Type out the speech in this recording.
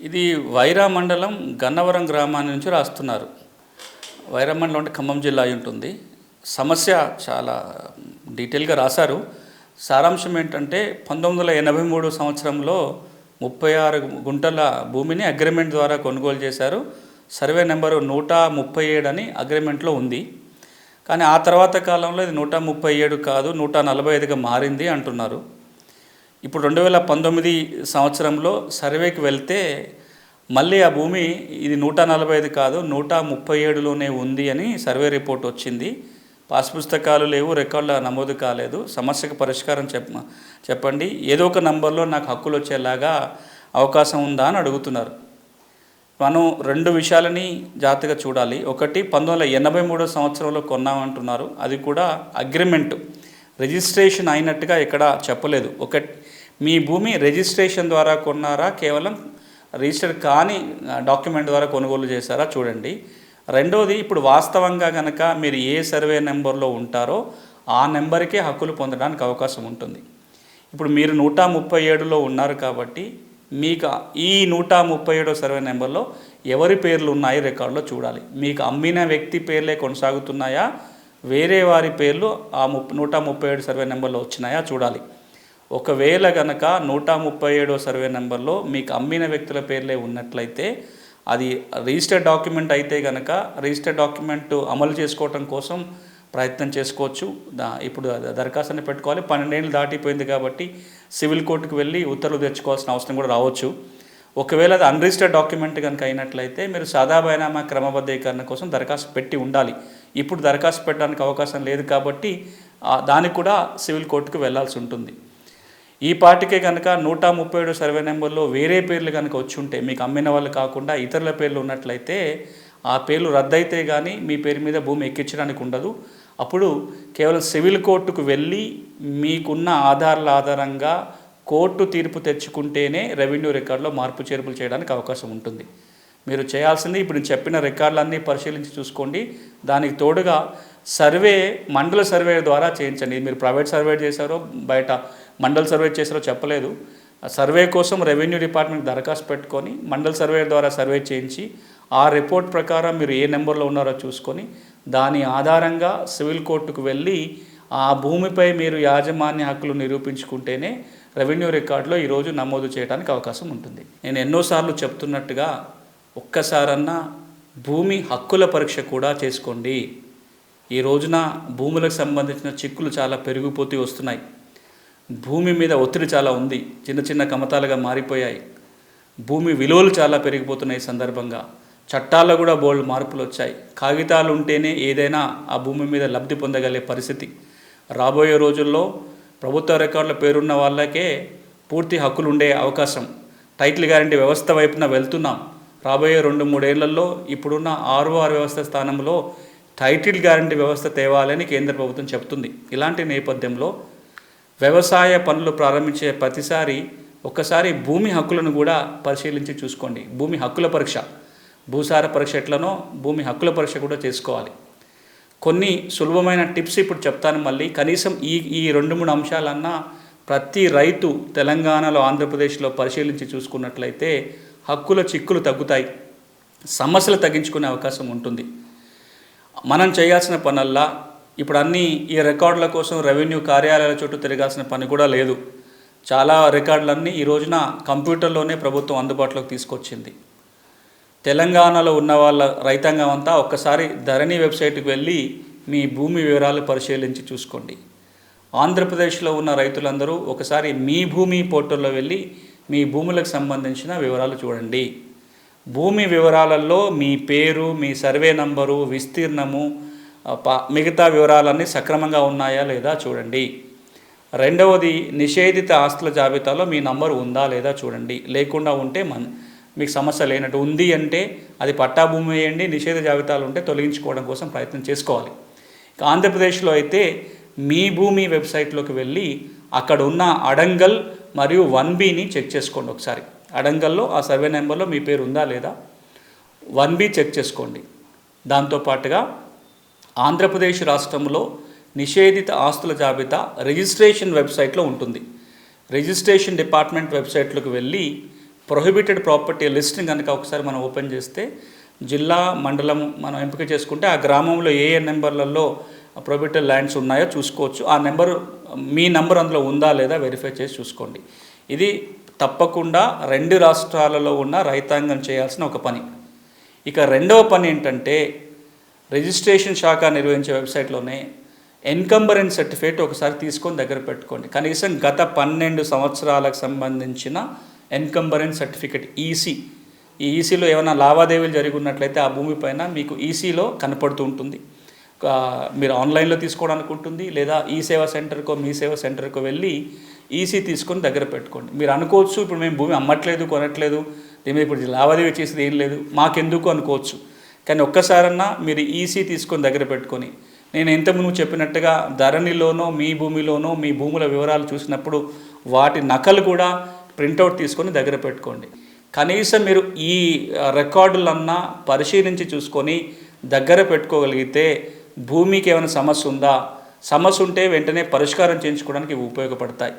ఇది వైరా మండలం గన్నవరం గ్రామాన్ని నుంచి రాస్తున్నారు. వైరా మండలం అంటే ఖమ్మం జిల్లా ఉంటుంది. సమస్య చాలా డీటెయిల్గా రాశారు. సారాంశం ఏంటంటే పంతొమ్మిది వందల ఎనభై మూడు సంవత్సరంలో ముప్పై ఆరు గుంటల భూమిని అగ్రిమెంట్ ద్వారా కొనుగోలు చేశారు. సర్వే నెంబరు నూట ముప్పై ఏడు అని అగ్రిమెంట్లో ఉంది. కానీ ఆ తర్వాత కాలంలో ఇది నూట ముప్పై ఏడు కాదు నూట నలభై ఐదుగా మారింది అంటున్నారు. ఇప్పుడు రెండు వేల పంతొమ్మిది సంవత్సరంలో సర్వేకి వెళ్తే మళ్ళీ ఆ భూమి ఇది నూట నలభై ఐదు కాదు నూట ముప్పై ఏడులోనే ఉంది అని సర్వే రిపోర్ట్ వచ్చింది. పాస్ పుస్తకాలు లేవు రికార్డుల నమోదు కాలేదు. సమస్యకు పరిష్కారం చెప్ప చెప్పండి. ఏదో ఒక నంబర్లో నాకు హక్కులు వచ్చేలాగా అవకాశం ఉందా అని అడుగుతున్నారు. మనం రెండు విషయాలని జాగ్రత్తగా చూడాలి. ఒకటి పంతొమ్మిది వందల ఎనభై మూడో సంవత్సరంలో కొన్నామంటున్నారు. అది కూడా అగ్రిమెంట్. రిజిస్ట్రేషన్ అయినట్టుగా ఇక్కడ చెప్పలేదు. ఒక మీ భూమి రిజిస్ట్రేషన్ ద్వారా కొన్నారా? కేవలం రిజిస్టర్ కాని డాక్యుమెంట్ ద్వారా కొనుగోలు చేశారా? చూడండి. రెండోది ఇప్పుడు వాస్తవంగా కనుక మీరు ఏ సర్వే నెంబర్లో ఉంటారో ఆ నెంబర్కే హక్కులు పొందడానికి అవకాశం ఉంటుంది. ఇప్పుడు మీరు నూట ముప్పై ఏడులో ఉన్నారు కాబట్టి మీకు ఈ నూట ముప్పై ఏడో సర్వే నెంబర్లో ఎవరి పేర్లు ఉన్నాయి రికార్డులో చూడాలి. మీకు అమ్మిన వ్యక్తి పేర్లే కొనసాగుతున్నాయా? వేరే వారి పేర్లు ఆ ముప్ నూట ముప్పై ఏడు సర్వే నెంబర్లో వచ్చినాయా? చూడాలి. ఒకవేళ గనక నూట ముప్పై ఏడో సర్వే నెంబర్లో మీకు అమ్మిన వ్యక్తుల పేర్లే ఉన్నట్లయితే అది రిజిస్టర్డ్ డాక్యుమెంట్ అయితే కనుక రిజిస్టర్డ్ డాక్యుమెంట్ అమలు చేసుకోవటం కోసం ప్రయత్నం చేసుకోవచ్చు. దా ఇప్పుడు దరఖాస్తుని పెట్టుకోవాలి. పన్నెండేళ్ళు దాటిపోయింది కాబట్టి సివిల్ కోర్టుకు వెళ్ళి ఉత్తర్వులు తెచ్చుకోవాల్సిన అవసరం కూడా రావచ్చు. ఒకవేళ అది అన్రిజిస్టర్డ్ డాక్యుమెంట్ కనుక అయినట్లయితే మీరు సాదా బైనామా క్రమబద్ధీకరణ కోసం దరఖాస్తు పెట్టి ఉండాలి. ఇప్పుడు దరఖాస్తు పెట్టడానికి అవకాశం లేదు కాబట్టి దానికి కూడా సివిల్ కోర్టుకు వెళ్ళాల్సి ఉంటుంది. ఈ పార్టీకే కనుక నూట ముప్పై ఏడు సర్వే నెంబర్లో వేరే పేర్లు కనుక వచ్చి ఉంటే మీకు అమ్మిన వాళ్ళు కాకుండా ఇతరుల పేర్లు ఉన్నట్లయితే ఆ పేర్లు రద్దయితే కానీ మీ పేరు మీద భూమి ఎక్కించడానికి ఉండదు. అప్పుడు కేవలం సివిల్ కోర్టుకు వెళ్ళి మీకున్న ఆధారాల ఆధారంగా కోర్టు తీర్పు తెచ్చుకుంటేనే రెవెన్యూ రికార్డులో మార్పు చేర్పులు చేయడానికి అవకాశం ఉంటుంది. మీరు చేయాల్సింది ఇప్పుడు నేను చెప్పిన రికార్డులన్నీ పరిశీలించి చూసుకోండి. దానికి తోడుగా సర్వే మండల సర్వే ద్వారా చేయించండి. మీరు ప్రైవేట్ సర్వే చేశారో బయట మండల్ సర్వే చేసారో చెప్పలేదు. సర్వే కోసం రెవెన్యూ డిపార్ట్మెంట్ దరఖాస్తు పెట్టుకొని మండల్ సర్వే ద్వారా సర్వే చేయించి ఆ రిపోర్ట్ ప్రకారం మీరు ఏ నెంబర్లో ఉన్నారో చూసుకొని దాని ఆధారంగా సివిల్ కోర్టుకు వెళ్ళి ఆ భూమిపై మీరు యాజమాన్య హక్కులు నిరూపించుకుంటేనే రెవెన్యూ రికార్డులో ఈరోజు నమోదు చేయడానికి అవకాశం ఉంటుంది. నేను ఎన్నోసార్లు చెప్తున్నట్టుగా ఒక్కసారన్నా భూమి హక్కుల పరీక్ష కూడా చేసుకోండి. ఈ రోజున భూములకు సంబంధించిన చిక్కులు చాలా పెరిగిపోతూ వస్తున్నాయి. భూమి మీద ఒత్తిడి చాలా ఉంది చిన్న చిన్న కమతాలుగా మారిపోయాయి. భూమి విలువలు చాలా పెరిగిపోతున్నాయి సందర్భంగా. చట్టాల్లో కూడా బోల్డ్ మార్పులు వచ్చాయి. కాగితాలు ఉంటేనే ఏదైనా ఆ భూమి మీద లబ్ధి పొందగలిగే పరిస్థితి. రాబోయే రోజుల్లో ప్రభుత్వ రికార్డుల పేరున్న వాళ్ళకే పూర్తి హక్కులు ఉండే అవకాశం. టైటిల్ గ్యారంటీ వ్యవస్థ వైపున వెళ్తున్నాం. రాబోయే రెండు మూడేళ్ళలో ఇప్పుడున్న ఆర్ఓఆర్ వ్యవస్థ స్థానంలో టైటిల్ గ్యారంటీ వ్యవస్థ తేవాలని కేంద్ర ప్రభుత్వం చెప్తుంది ఇలాంటి నేపథ్యంలో వ్యవసాయ పనులు ప్రారంభించే ప్రతిసారి ఒక్కసారి భూమి హక్కులను కూడా పరిశీలించి చూసుకోండి. భూమి హక్కుల పరీక్ష. భూసార పరీక్ష ఎట్లనో భూమి హక్కుల పరీక్ష కూడా చేసుకోవాలి. కొన్ని సులభమైన టిప్స్ ఇప్పుడు చెప్తాను మళ్ళీ. కనీసం ఈ ఈ రెండు మూడు అంశాలన్నా ప్రతి రైతు తెలంగాణలో ఆంధ్రప్రదేశ్లో పరిశీలించి చూసుకున్నట్లయితే హక్కుల చిక్కులు తగ్గుతాయి. సమస్యలు తగ్గించుకునే అవకాశం ఉంటుంది. మనం చేయాల్సిన పనల్లా ఇప్పుడు అన్నీ ఈ రికార్డుల కోసం రెవెన్యూ కార్యాలయాల చుట్టూ తిరగాల్సిన పని కూడా లేదు. చాలా రికార్డులన్నీ ఈ రోజున కంప్యూటర్లోనే ప్రభుత్వం అందుబాటులోకి తీసుకొచ్చింది. తెలంగాణలో ఉన్న వాళ్ళ రైతాంగం అంతా ఒక్కసారి ధరణి వెబ్సైట్కి వెళ్ళి మీ భూమి వివరాలు పరిశీలించి చూసుకోండి. ఆంధ్రప్రదేశ్లో ఉన్న రైతులందరూ ఒకసారి మీ భూమి పోర్టల్లో వెళ్ళి మీ భూములకు సంబంధించిన వివరాలు చూడండి. భూమి వివరాలలో మీ పేరు మీ సర్వే నంబరు విస్తీర్ణము మిగతా వివరాలన్నీ సక్రమంగా ఉన్నాయా లేదా చూడండి. రెండవది నిషేధిత ఆస్తుల జాబితాలో మీ నంబర్ ఉందా లేదా చూడండి. లేకుండా ఉంటే మన్ మీకు సమస్య లేనట్టు ఉంది అంటే అది పట్టా భూమి వేయండి నిషేధ జాబితాలు ఉంటే తొలగించుకోవడం కోసం ప్రయత్నం చేసుకోవాలి. ఆంధ్రప్రదేశ్లో అయితే మీ భూమి వెబ్సైట్లోకి వెళ్ళి అక్కడ ఉన్న అడంగల్ మరియు వన్ బీని చెక్ చేసుకోండి ఒకసారి. అడంగల్లో ఆ సర్వే నెంబర్లో మీ పేరు ఉందా లేదా వన్ బీ చెక్ చేసుకోండి. దాంతోపాటుగా ఆంధ్రప్రదేశ్ రాష్ట్రంలో నిషేధిత ఆస్తుల జాబితా రిజిస్ట్రేషన్ వెబ్సైట్లో ఉంటుంది. రిజిస్ట్రేషన్ డిపార్ట్మెంట్ వెబ్సైట్లోకి వెళ్ళి ప్రొహిబిటెడ్ ప్రాపర్టీ లిస్ట్ని కనుక ఒకసారి మనం ఓపెన్ చేస్తే జిల్లా మండలం మనం ఎంపిక చేసుకుంటే ఆ గ్రామంలో ఏ ఏ నెంబర్లలో ప్రొహిబిటెడ్ ల్యాండ్స్ ఉన్నాయో చూసుకోవచ్చు. ఆ నెంబర్ మీ నెంబర్ అందులో ఉందా లేదా వెరిఫై చేసి చూసుకోండి. ఇది తప్పకుండా రెండు రాష్ట్రాలలో ఉన్న రైతాంగం చేయాల్సిన ఒక పని. ఇక రెండవ పని ఏంటంటే రిజిస్ట్రేషన్ శాఖ నిర్వహించే వెబ్సైట్లోనే ఎన్కంబరెన్స్ సర్టిఫికేట్ ఒకసారి తీసుకొని దగ్గర పెట్టుకోండి. కనీసం గత పన్నెండు సంవత్సరాలకు సంబంధించిన ఎన్కంబరెన్స్ సర్టిఫికేట్ ఈసీ ఈ ఈసీలో ఏమైనా లావాదేవీలు జరిగినట్లయితే ఆ భూమి పైన మీకు ఈసీలో కనపడుతూ ఉంటుంది. మీరు ఆన్లైన్లో తీసుకోవడానికి ఉంటుంది లేదా ఈ సేవా సెంటర్కో మీ సేవా సెంటర్కో వెళ్ళి ఈసీ తీసుకొని దగ్గర పెట్టుకోండి. మీరు అనుకోవచ్చు ఇప్పుడు మేము భూమి అమ్మట్లేదు కొనట్లేదు దీని మీద ఇప్పుడు లావాదేవీ చేసేది ఏం లేదు మాకెందుకు అనుకోవచ్చు. కానీ ఒక్కసారన్నా మీరు ఈసీ తీసుకొని దగ్గర పెట్టుకొని నేను ఇంతకుముందు చెప్పినట్టుగా ధరణిలోనో మీ భూమిలోనో మీ భూముల వివరాలు చూసినప్పుడు వాటి నకలు కూడా ప్రింటౌట్ తీసుకొని దగ్గర పెట్టుకోండి. కనీసం మీరు ఈ రికార్డులన్నా పరిశీలించి చూసుకొని దగ్గర పెట్టుకోగలిగితే భూమికి ఏమైనా సమస్య ఉందా? సమస్య ఉంటే వెంటనే పరిష్కారం చేయించుకోవడానికి ఉపయోగపడతాయి.